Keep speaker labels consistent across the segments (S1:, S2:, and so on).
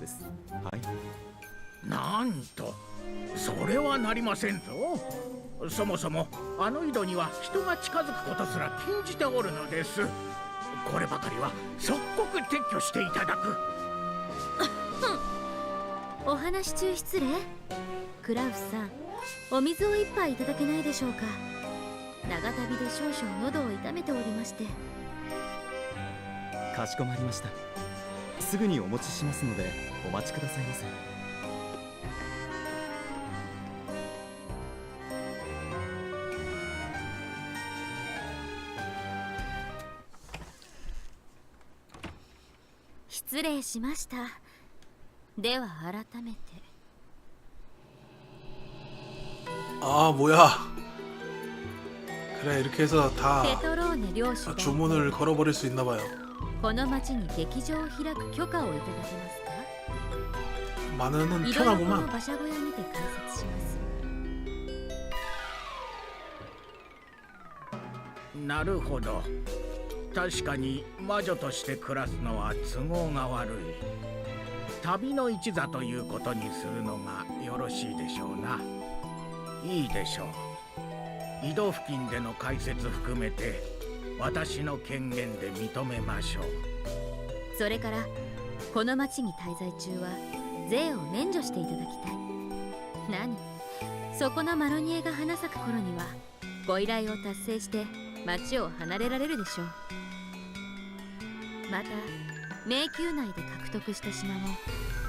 S1: です。はい。
S2: なんとそれはなりませんぞ。そもそもあの井戸には人が近づくことすら禁じておるのです。こればかりは即刻撤去していただく。
S3: お話中失礼。クラウスさんお水を一杯いただけないでしょうか。長旅で少々喉を痛めておりまして。
S1: かしこまりましたすぐにお持ちしますのでお待ちくださいませ
S3: 失礼しましたでは改めて
S4: 아 뭐야 그래 이렇게 해서 다
S3: ペトローネ領主
S4: 아,
S3: が
S4: 주문을 걸어버릴 수 있나봐요
S3: この町に劇場を開く許可をいただけますか
S4: 마늘은
S3: いろいろこの
S4: 편하구만
S3: 馬車小屋にて解説します
S2: なるほど確かに魔女として暮らすのは都合が悪い旅の一座ということにするのがよろしいでしょうないいでしょう井戸付近での解説含めて 私の権限で認めましょう
S3: それからこの町に滞在中は税を免除していただきたい何そこのマロニエが花咲く頃にはご依頼を達成して町を離れられるでしょうまた迷宮内で獲得した品も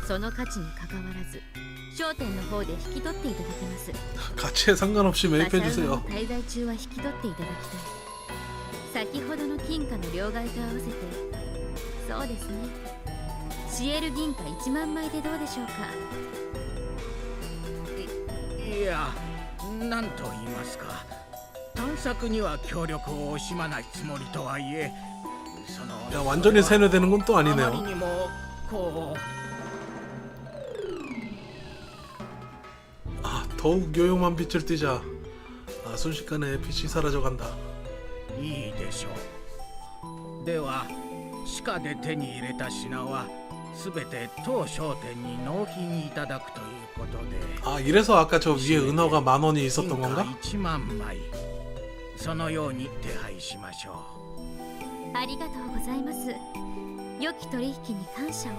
S3: その価値にかかわらず商店の方で引き取っていただけます
S4: 가치에 상관없이
S3: 馬車馬
S4: 매입해주세요
S3: の滞在中は引き取っていただきたい 先ほどの金貨の両替と合わせてそうですねシエル銀貨1万枚でどうでしょうか
S2: いや何と言いますか探索には協力を惜しまないつもりとはいえその
S4: 야 완전히 세뇌되는 건 또
S2: あまり
S4: 아니네요
S2: にもこ
S4: 아 더욱 요용한 빛을 띠자 아 순식간에 빛이 사라져간다
S2: ういい でしょうでは地下で手に入れた品は全て当商店に納品いただくということで
S4: 아 이래서 아까 저 위에 은어가 만 원이 있었던
S2: 金貨
S4: 건가?
S2: 1万枚そのように手配しましょう
S3: ありがとうございます良き取引に感謝を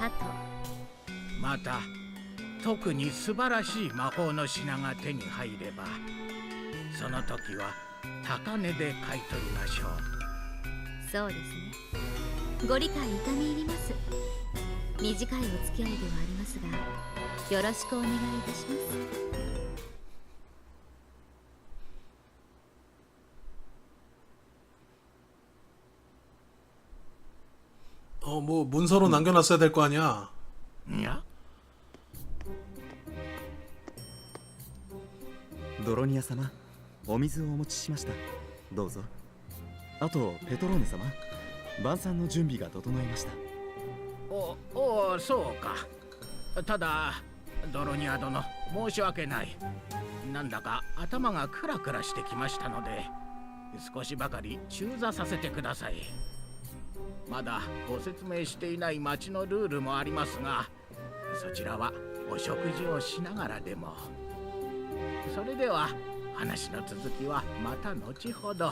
S3: あと
S2: また特に素晴らしい魔法の品が手に入ればその時は 高値で買い取りましょう
S3: そうですねご理解痛み入ります短いお付き合いではありますがよろしくお願いいたします
S4: 어 뭐 문서로 남겨놨어야 될 거 아니야
S2: いや
S1: ドロニア様 お水をお持ちしました。どうぞ。あとペトローネ様晩餐の準備が整いました。
S2: おおそうか。ただドロニア殿申し訳ない。なんだか頭がクラクラしてきましたので少しばかり中座させてください。まだご説明していない町のルールもありますがそちらはお食事をしながらでも。それでは話の続きはまた後ほど。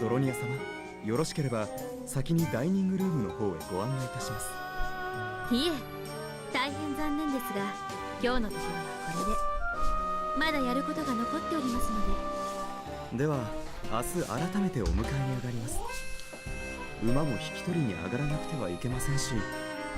S1: ドロニア様よろしければ先にダイニングルームの方へご案内いたします。
S3: いえ大変残念ですが今日のところはこれで。まだやることが残っておりますので。
S1: では明日改めてお迎えに上がります。馬も引き取りに上がらなくてはいけませんし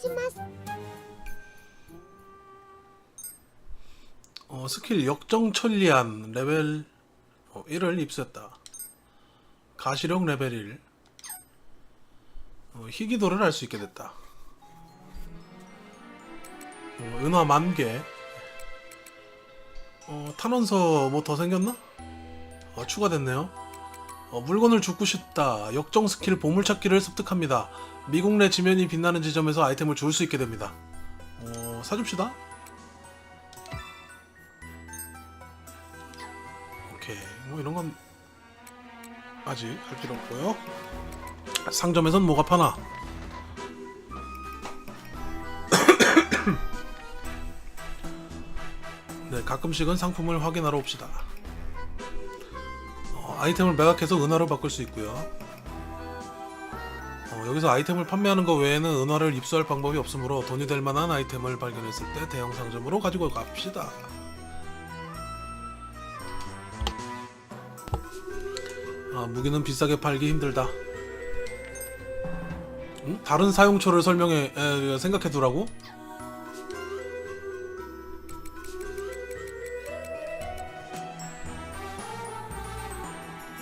S5: します
S4: 어, 스킬 역정천리안 레벨 어, 1을 입수했다 가시력 레벨 1 어, 희귀도를 할 수 있게 됐다 어, 은화 만개 어, 탄원서 뭐 더 생겼나? 어, 추가됐네요 어, 물건을 줍고 싶다 역정 스킬 보물찾기를 습득합니다 미국 내 지면이 빛나는 지점에서 아이템을 줄수 있게 됩니다. 어, 사줍시다. 오케이. 뭐 이런 건 아직 할 필요 없고요. 상점에선 뭐가 파나? 네 가끔씩은 상품을 확인하러 옵시다. 어, 아이템을 매각해서 은화로 바꿀 수 있고요. 어, 여기서 아이템을 판매하는 것 외에는 은화를 입수할 방법이 없으므로 돈이 될 만한 아이템을 발견했을 때 대형 상점으로 가지고 갑시다 아, 무기는 비싸게 팔기 힘들다. 응? 다른 사용처를 설명해 에, 생각해 두라고?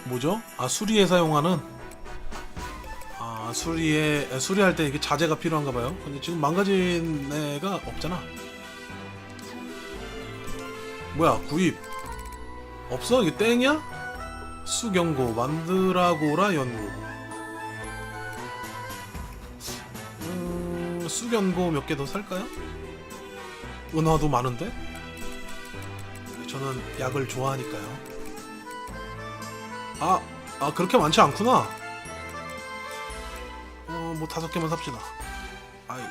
S4: 뭐죠? 아 수리에 사용하는 아 수리에 에, 수리할 때 이게 자재가 필요한가 봐요. 근데 지금 망가진 애가 없잖아. 뭐야 구입 없어? 이게 땡이야? 수경고 만드라고라 연구 음, 수경고 몇 개 더 살까요? 은화도 많은데? 저는 약을 좋아하니까요 아, 아 그렇게 많지 않구나 어, 뭐 다섯 개만 삽시다. 아이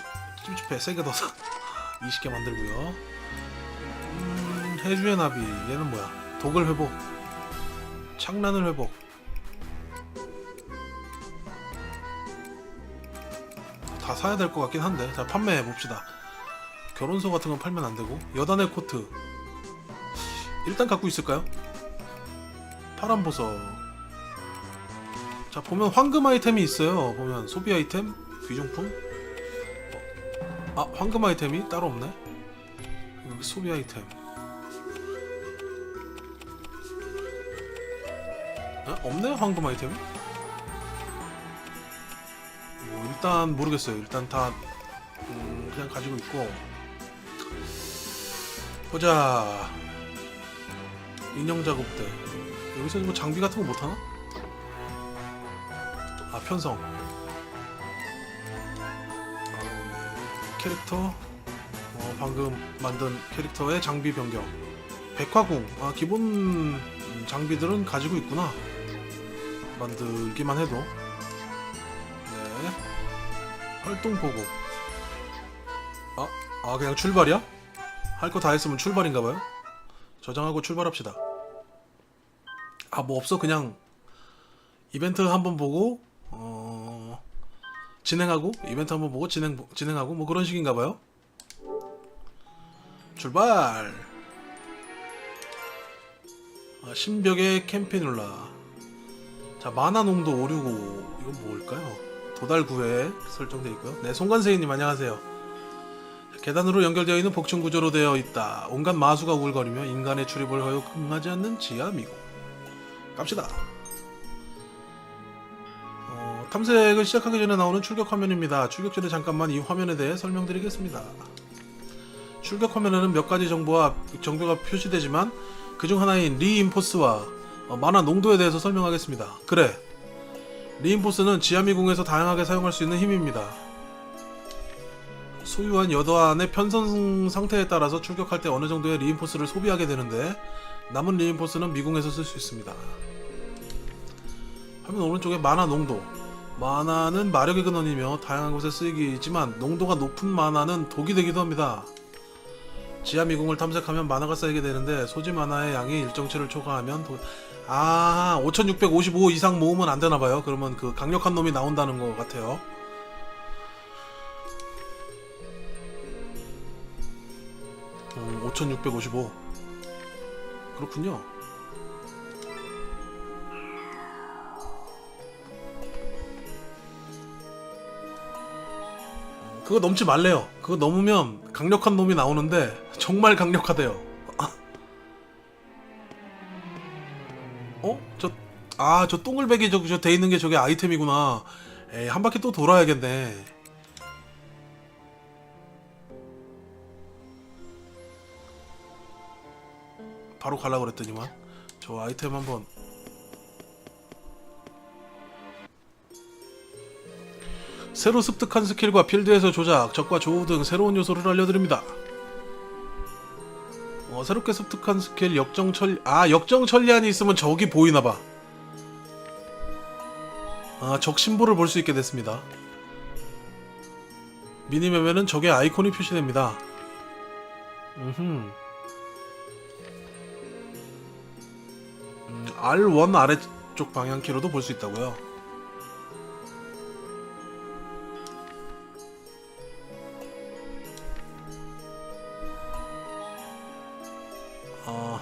S4: 찝찝해 세개 더 사. 20개 만들고요. 음, 해주의 나비. 얘는 뭐야? 독을 회복. 창란을 회복. 다 사야 될 것 같긴 한데. 자 판매해 봅시다. 결혼서 같은 건 팔면 안 되고. 여단의 코트. 일단 갖고 있을까요? 파란 보석 자 보면 황금 아이템이 있어요. 보면 소비 아이템 귀중품. 어, 아 황금 아이템이 따로 없네. 여기 소비 아이템. 아, 없네요 황금 아이템이? 뭐 일단 모르겠어요. 일단 다 음, 그냥 가지고 있고. 보자. 인형 작업대. 여기서 뭐 장비 같은 거 못하나? 아 편성. 아, 캐릭터 어, 방금 만든 캐릭터의 장비 변경. 백화궁 아 기본 음, 장비들은 가지고 있구나. 만들기만 해도. 네. 활동 보고. 아, 아 그냥 출발이야? 할 거 다 했으면 출발인가봐요. 저장하고 출발합시다. 아 뭐 없어. 그냥 이벤트 한번 보고 어 진행하고 이벤트 한번 보고 진행 진행하고 뭐 그런 식인가 봐요? 출발! 아, 신벽의 캠피눌라. 자 마나 농도 565 이건 뭘까요? 도달 9회 설정되어 있고요. 네 송관세이님 안녕하세요. 자, 계단으로 연결되어 있는 복층 구조로 되어 있다. 온갖 마수가 우글거리며 인간의 출입을 허용하지 않는 지하 미국 갑시다. 어, 탐색을 시작하기 전에 나오는 출격 화면입니다 출격 전에 잠깐만 이 화면에 대해 설명드리겠습니다 출격 화면에는 몇 가지 정보와 정보가 표시되지만 그중 하나인 리인포스와 어, 만화 농도에 대해서 설명하겠습니다. 그래. 리인포스는 지하미궁에서 다양하게 사용할 수 있는 힘입니다. 소유한 여도안의 편성 상태에 따라서 출격할 때 어느 정도의 리인포스를 소비하게 되는데 남은 리인포스는 미궁에서 쓸 수 있습니다. 화면 오른쪽에 만화 농도. 만화는 마력의 근원이며 다양한 곳에 쓰이기 있지만 농도가 높은 만화는 독이 되기도 합니다. 지하 미궁을 탐색하면 만화가 쌓이게 되는데 소지 만화의 양이 일정치를 초과하면 도... 아 5655 이상 모으면 안 되나 봐요. 그러면 그 강력한 놈이 나온다는 것 같아요. 음, 5655 그렇군요. 그거 넘지 말래요. 그거 넘으면 강력한 놈이 나오는데 정말 강력하대요. 아. 어? 저 아저 동글백이 저돼 있는 게 저게 아이템이구나. 에이 한 바퀴 또 돌아야겠네. 바로 갈라 그랬더니만 저 아이템 한번 새로 습득한 스킬과 필드에서 조작, 적과 조우 등 새로운 요소를 알려드립니다. 어, 새롭게 습득한 스킬 역정 처리 아 역정 처리안이 있으면 적이 보이나봐. 아, 적 심볼을 볼수 있게 됐습니다. 미니맵에는 적의 아이콘이 표시됩니다. 음흠. 음, R1 아래쪽 방향키로도 볼 수 있다고요.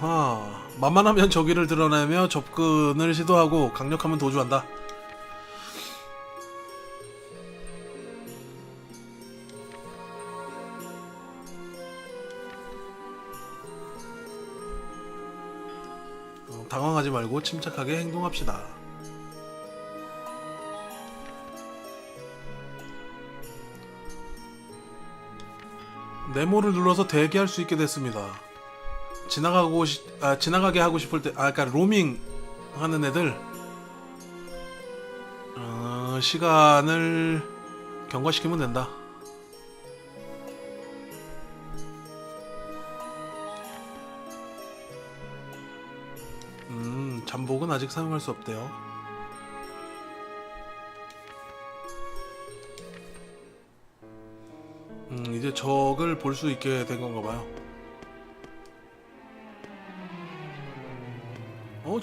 S4: 아하. 만만하면 저기를 드러내며 접근을 시도하고 강력하면 도주한다. 어, 당황하지 말고 침착하게 행동합시다. 네모를 눌러서 대기할 수 있게 됐습니다. 지나가고 싶, 아, 지나가게 하고 싶을 때, 아, 그러니까 로밍 하는 애들 어, 시간을 경과시키면 된다. 음, 잠복은 아직 사용할 수 없대요. 음, 이제 적을 볼 수 있게 된 건가 봐요.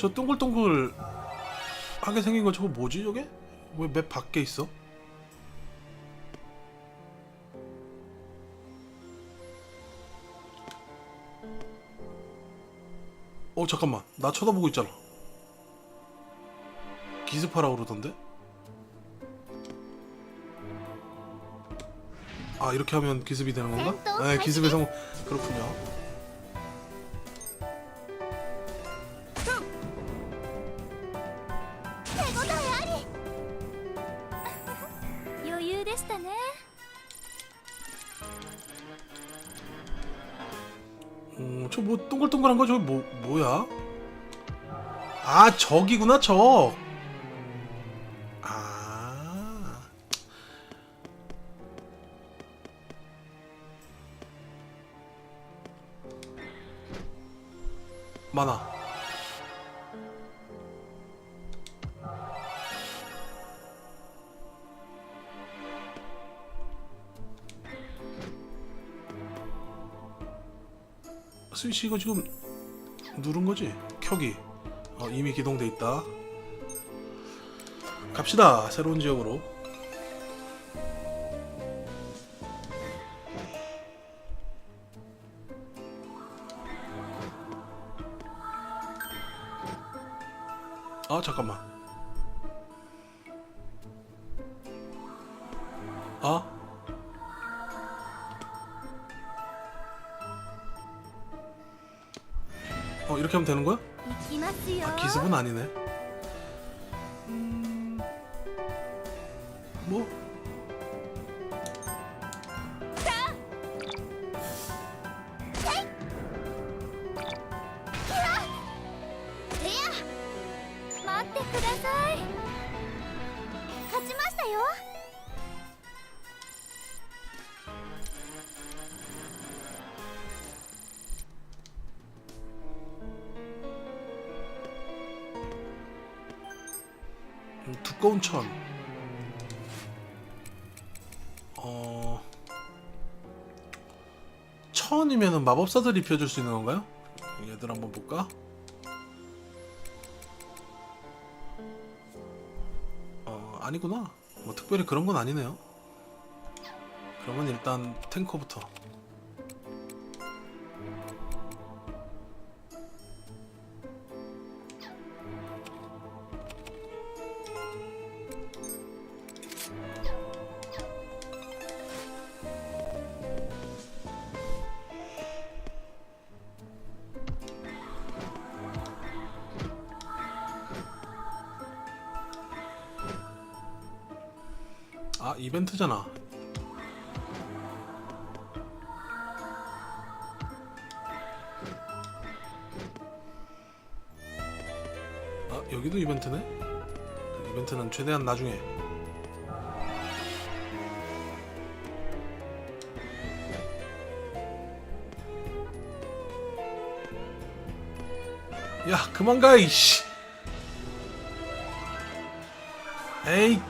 S4: 저 동글동글 하게 생긴 거 저거 뭐지, 저게? 왜 맵 밖에 있어? 어, 잠깐만. 나 쳐다보고 있잖아. 기습하라고 그러던데? 아, 이렇게 하면 기습이 되는 건가? 네, 기습의 성공. 그렇군요. 동글동글한 거 저거 뭐 뭐야? 아 적이구나 적. 스위치 이거 지금 누른 거지? 켜기. 어, 이미 기동돼 있다. 갑시다. 새로운 지역으로. 아 잠깐만. 아 아니네. 두꺼운 천. 어. 천이면은 마법사들이 펴줄 수 있는 건가요? 얘들 한번 볼까? 어, 아니구나. 뭐 특별히 그런 건 아니네요. 그러면 일단 탱커부터. 아 이벤트잖아. 아 여기도 이벤트네? 그 이벤트는 최대한 나중에. 야 그만 가 이씨. 에이.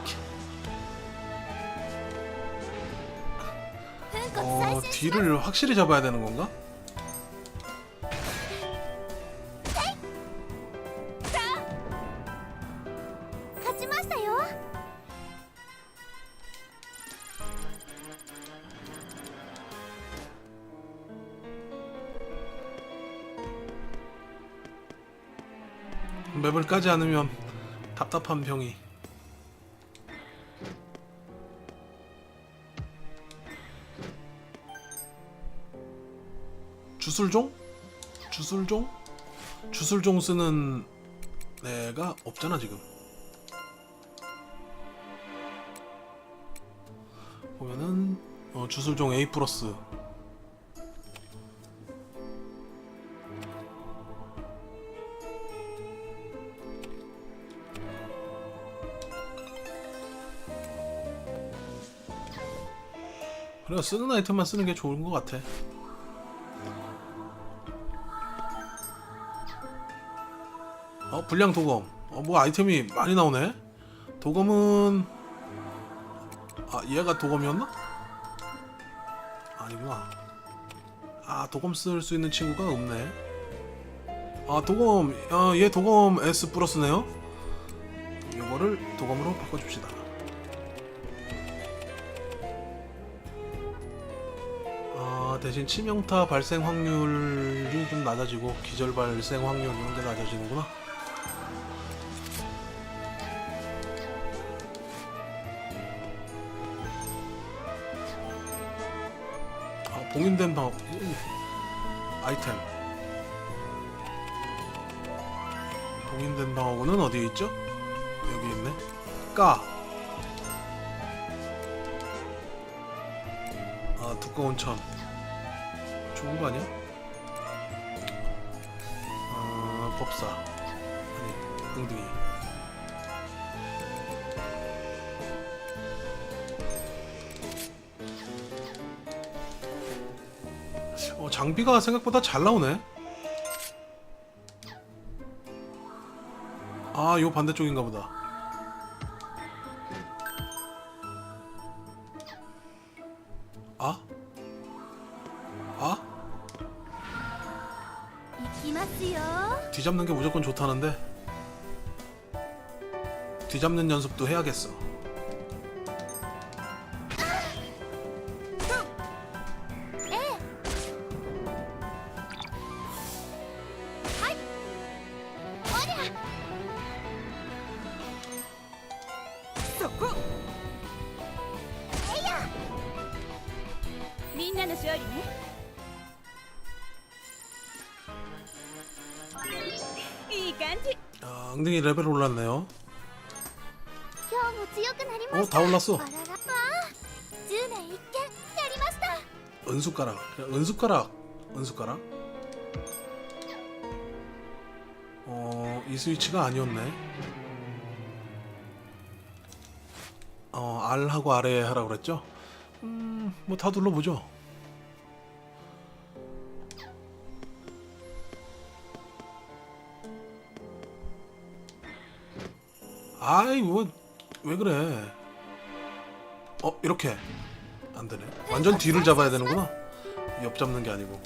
S4: 뒤를 확실히 잡아야 되는 건가? 맵을 까지 않으면 답답한 병이 주술종? 주술종? 주술종 쓰는 애가 없잖아 지금 보면은 어, 주술종 A 플러스 그래 쓰는 아이템만 쓰는 게 좋은 것 같아. 불량 도검. 어 뭐 아이템이 많이 나오네. 도검은 아 얘가 도검이었나? 아니구나. 아 도검 쓸 수 있는 친구가 없네. 아 도검 아, 얘 도검 S 플러스네요. 이거를 도검으로 바꿔줍시다. 아, 대신 치명타 발생 확률이 좀 낮아지고 기절 발생 확률 이런 게 낮아지는구나. 봉인된 음. 아이템. 봉인된 방어구는 어디에 있죠? 여기 있네. 까. 아 두꺼운 천 좋은 거 아니야? 아 법사 아니 웅둥이 장비가 생각보다 잘 나오네. 아요 반대쪽인가 보다. 아? 아? 뒤잡는 게 무조건 좋다는데. 뒤잡는 연습도 해야겠어. 어, 다 올랐어. 은숟가락. 그냥 은숟가락. 은숟가락. 어, 이 스위치가 아니었네. 어, R하고 아래 하라 그랬죠? 음, 뭐 다 둘러보죠. 아이, 뭐 왜 그래? 어 이렇게 안 되네. 완전 뒤를 잡아야 되는구나. 옆 잡는 게 아니고.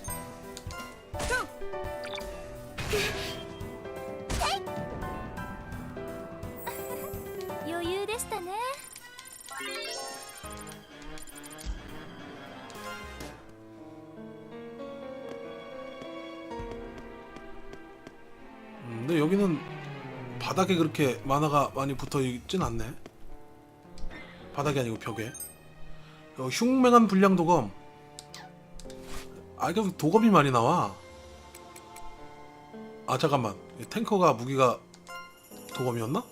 S4: 음, 근데 여기는 바닥에 그렇게 만화가 많이 붙어 있진 않네. 바닥이 아니고 벽에. 어, 흉맹한 불량 도검. 아, 이거 도검이 많이 나와. 아, 잠깐만. 이 탱커가 무기가 도검이었나?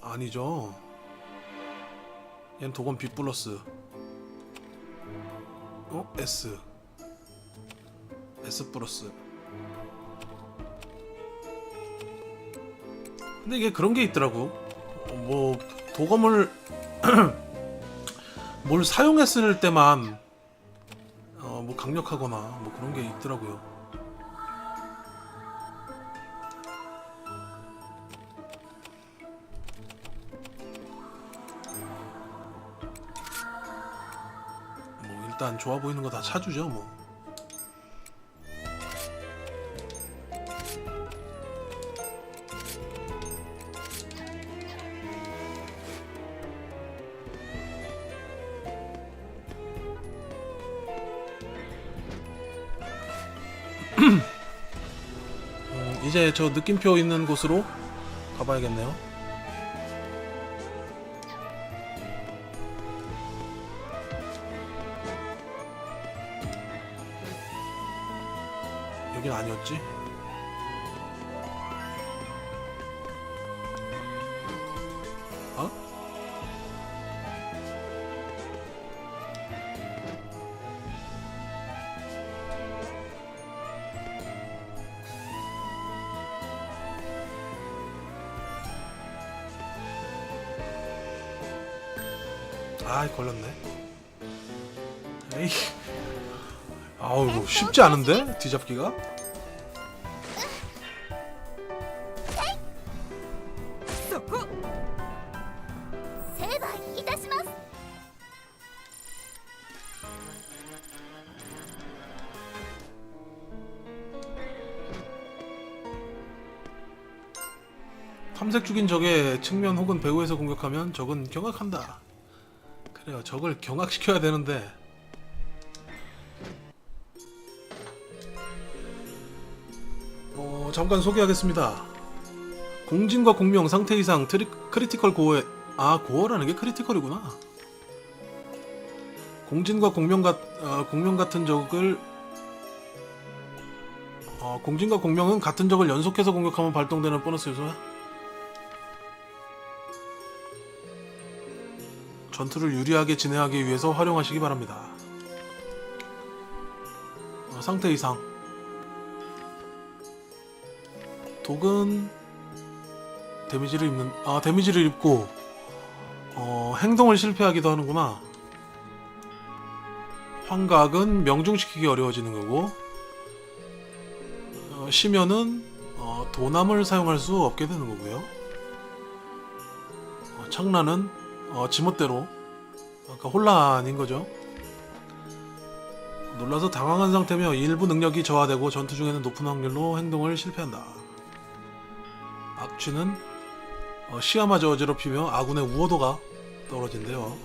S4: 아니죠. 얘는 도건 B 플러스 어? S S 플러스 근데 이게 그런 게 있더라고 어, 뭐 도검을 뭘 사용했을 때만 어, 뭐 강력하거나 뭐 그런 게 있더라고요. 뭐 일단 좋아 보이는 거다 차주죠 뭐 이제 저 느낌표 있는 곳으로 가봐야겠네요. 여긴 아니었지? 에이. 아우 쉽지 않은데 뒤잡기가. 탐색 중인 적의 측면 혹은 배후에서 공격하면 적은 경악한다. 그래요, 적을 경악시켜야 되는데 잠깐 소개하겠습니다. 공진과 공명 상태 이상 트리, 크리티컬 고어에 아 고어라는 게 크리티컬이구나. 공진과 공명 같 어, 공명 같은 적을 어, 공진과 공명은 같은 적을 연속해서 공격하면 발동되는 보너스 요소야. 전투를 유리하게 진행하기 위해서 활용하시기 바랍니다. 어, 상태 이상. 독은 데미지를 입는 아 데미지를 입고 어, 행동을 실패하기도 하는구나. 환각은 명중시키기 어려워지는 거고 어, 심연은 어, 도남을 사용할 수 없게 되는 거고요. 어, 청란은 어, 지멋대로 아까 혼란인 거죠. 놀라서 당황한 상태며 일부 능력이 저하되고 전투 중에는 높은 확률로 행동을 실패한다. 악취는 어, 시야마저 어지럽히며 아군의 우호도가 떨어진대요.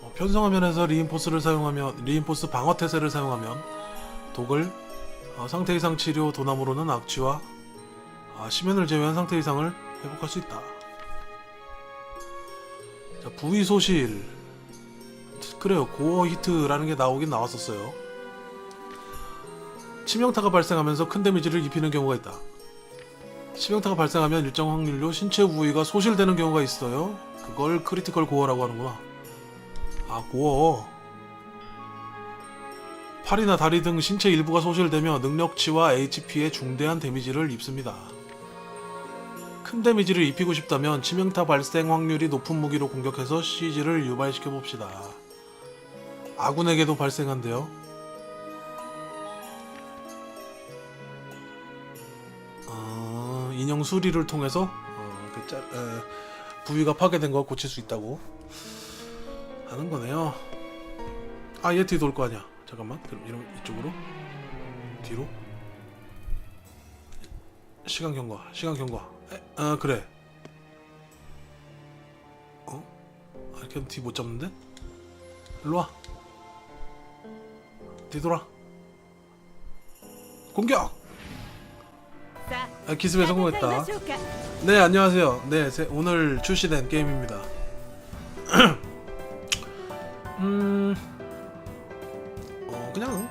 S4: 어, 편성화면에서 리인포스를 사용하면 리인포스 방어 태세를 사용하면 독을 어, 상태 이상 치료 도남으로는 악취와 아, 심연을 제외한 상태 이상을 회복할 수 있다. 자, 부위 소실 그래요 고어 히트라는 게 나오긴 나왔었어요. 치명타가 발생하면서 큰 데미지를 입히는 경우가 있다. 치명타가 발생하면 일정 확률로 신체 부위가 소실되는 경우가 있어요. 그걸 크리티컬 고어라고 하는구나. 아 고어. 팔이나 다리 등 신체 일부가 소실되며 능력치와 HP에 중대한 데미지를 입습니다. 큰 데미지를 입히고 싶다면 치명타 발생 확률이 높은 무기로 공격해서 CG를 유발시켜 봅시다. 아군에게도 발생한대요. 어, 인형 수리를 통해서 어, 그 짜, 에, 부위가 파괴된 거 고칠 수 있다고 하는 거네요. 아, 얘 뒤에 돌 거 아니야. 잠깐만. 그럼 이런 이쪽으로 뒤로 시간 경과. 시간 경과. 에, 아, 그래. 어? 아, 이렇게 하면 뒤못 잡는데? 일로 와. 뒤돌아. 공격! 아, 기습에 성공했다. 네 안녕하세요. 네 세, 오늘 출시된 게임입니다. 음... 어 그냥.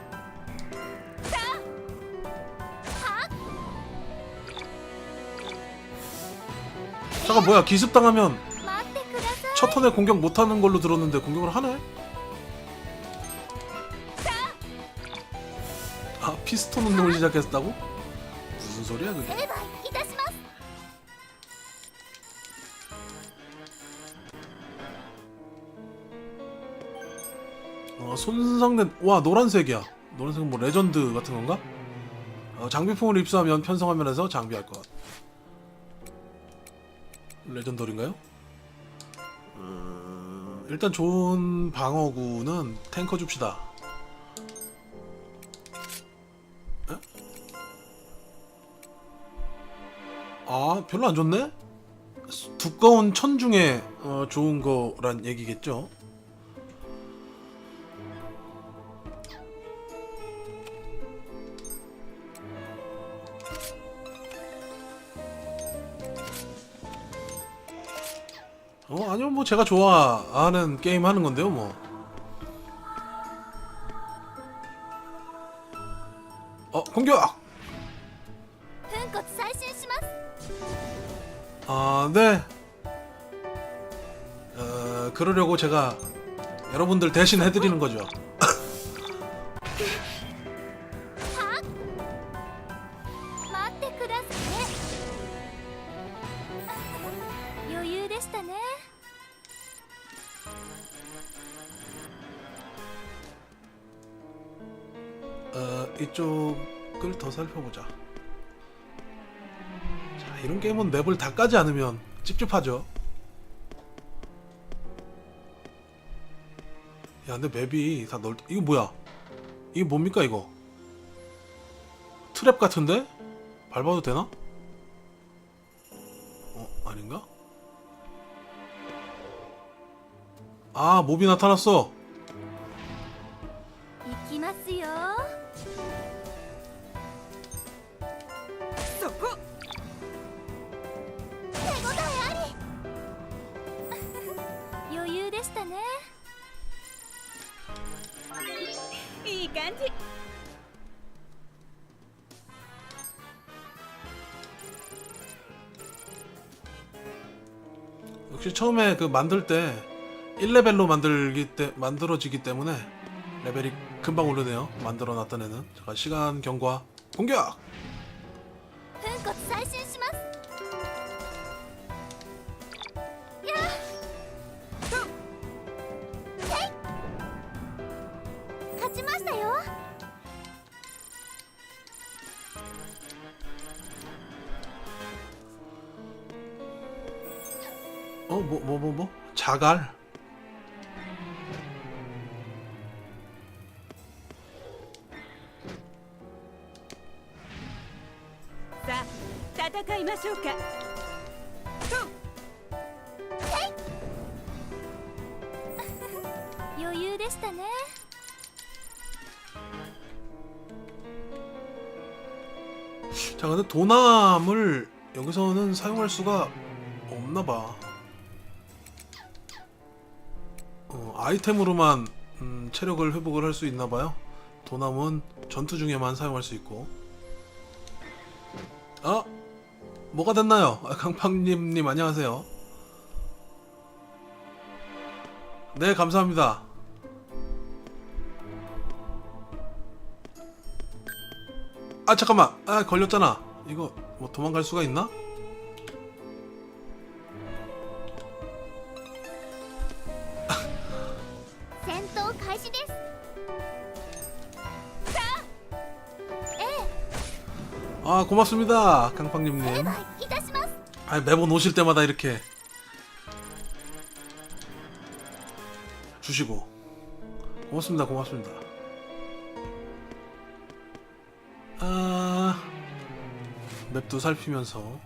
S4: 잠깐 뭐야 기습당하면 첫 턴에 공격 못하는 걸로 들었는데 공격을 하네? 피스톤 운동을 시작했다고? 무슨 소리야 그게? 어, 손상된 와 노란색이야. 노란색은 뭐 레전드 같은 건가? 어, 장비품을 입수하면 편성 화면에서 장비할 것. 레전더인가요? 음, 일단 좋은 방어구는 탱커 줍시다. 별로 안 좋네? 두꺼운 천 중에 어, 좋은 거란 얘기겠죠? 어 아니면 뭐 제가 좋아하는 게임 하는 건데요 뭐. 어 공격! 아 네. 어 그러려고 제가 여러분들 대신 해드리는 거죠. 다 까지 않으면 찝찝하죠. 야 근데 맵이 다 넓. 이거 뭐야? 이게 뭡니까 이거? 트랩 같은데? 밟아도 되나? 어 아닌가? 아 몹이 나타났어.
S5: 行きますよ
S6: 干净。
S4: 역시 처음에 그 만들 때 1레벨로 만들기 때 만들어지기 때문에 레벨이 금방 오르네요. 만들어 놨던 애는. 잠깐 시간 경과 공격. 자갈.
S6: さあ戦いましょうか
S5: 余裕でしたね
S4: 자 근데 도남을 여기서는 사용할 수가 없나 봐. 아이템으로만 음, 체력을 회복을 할 수 있나 봐요. 도남은 전투 중에만 사용할 수 있고. 아 뭐가 됐나요? 아, 강팡님님 안녕하세요. 네 감사합니다. 아 잠깐만 아 걸렸잖아 이거 뭐 도망갈 수가 있나? 아 고맙습니다 강팡님님. 아 매번 오실 때마다 이렇게 주시고. 고맙습니다 고맙습니다. 아 맵도 살피면서.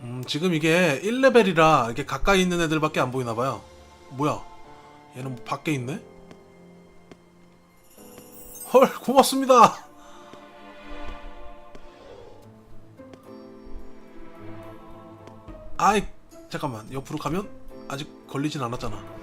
S4: 음 지금 이게 1레벨이라 이게 가까이 있는 애들밖에 안 보이나봐요. 뭐야? 얘는 뭐 밖에 있네? 헐 고맙습니다. 아이 잠깐만. 옆으로 가면 아직 걸리진 않았잖아